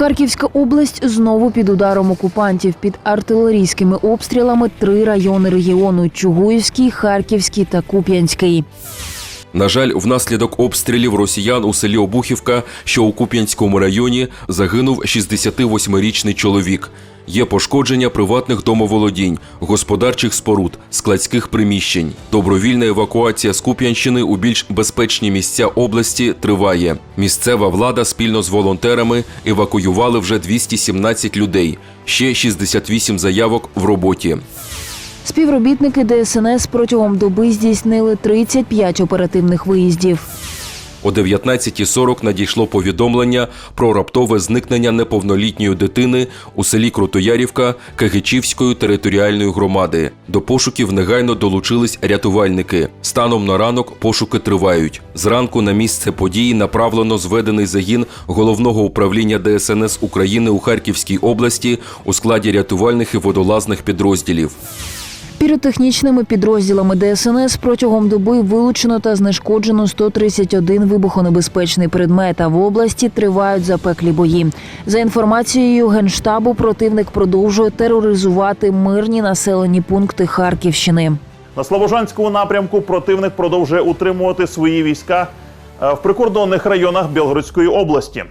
Харківська область знову під ударом окупантів. Під артилерійськими обстрілами три райони регіону: Чугуївський, Харківський та Куп'янський. На жаль, внаслідок обстрілів росіян у селі Обухівка, що у Куп'янському районі, загинув 68-річний чоловік. Є пошкодження приватних домоволодінь, господарчих споруд, складських приміщень. Добровільна евакуація з Куп'янщини у більш безпечні місця області триває. Місцева влада спільно з волонтерами евакуювали вже 217 людей. Ще 68 заявок в роботі. Співробітники ДСНС протягом доби здійснили 35 оперативних виїздів. О 19.40 надійшло повідомлення про раптове зникнення неповнолітньої дитини у селі Крутоярівка Кагичівської територіальної громади. До пошуків негайно долучились рятувальники. Станом на ранок пошуки тривають. Зранку на місце події направлено зведений загін головного управління ДСНС України у Харківській області у складі рятувальних і водолазних підрозділів. Піротехнічними підрозділами ДСНС протягом доби вилучено та знешкоджено 131 вибухонебезпечний предмет, а в області тривають запеклі бої. За інформацією Генштабу, противник продовжує тероризувати мирні населені пункти Харківщини. На Слобожанському напрямку противник продовжує утримувати свої війська е, в прикордонних районах Білгородської області.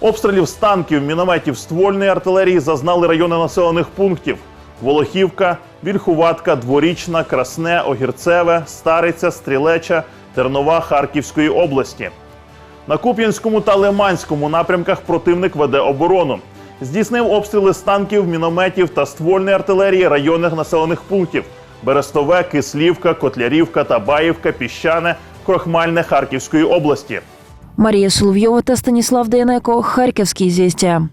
Обстрілів з танків, мінометів, ствольної артилерії зазнали райони населених пунктів: Волохівка, Вільхуватка, Дворічна, Красне, Огірцеве, Стариця, Стрілеча, Тернова Харківської області. На Куп'янському та Лиманському напрямках противник веде оборону. Здійснив обстріли з танків, мінометів та ствольної артилерії районних населених пунктів: Берестове, Кислівка, Котлярівка, Табаївка, Піщане, Крохмальне Харківської області. Марія Соловйова та Станіслав Дейнеко. Харківські зістя.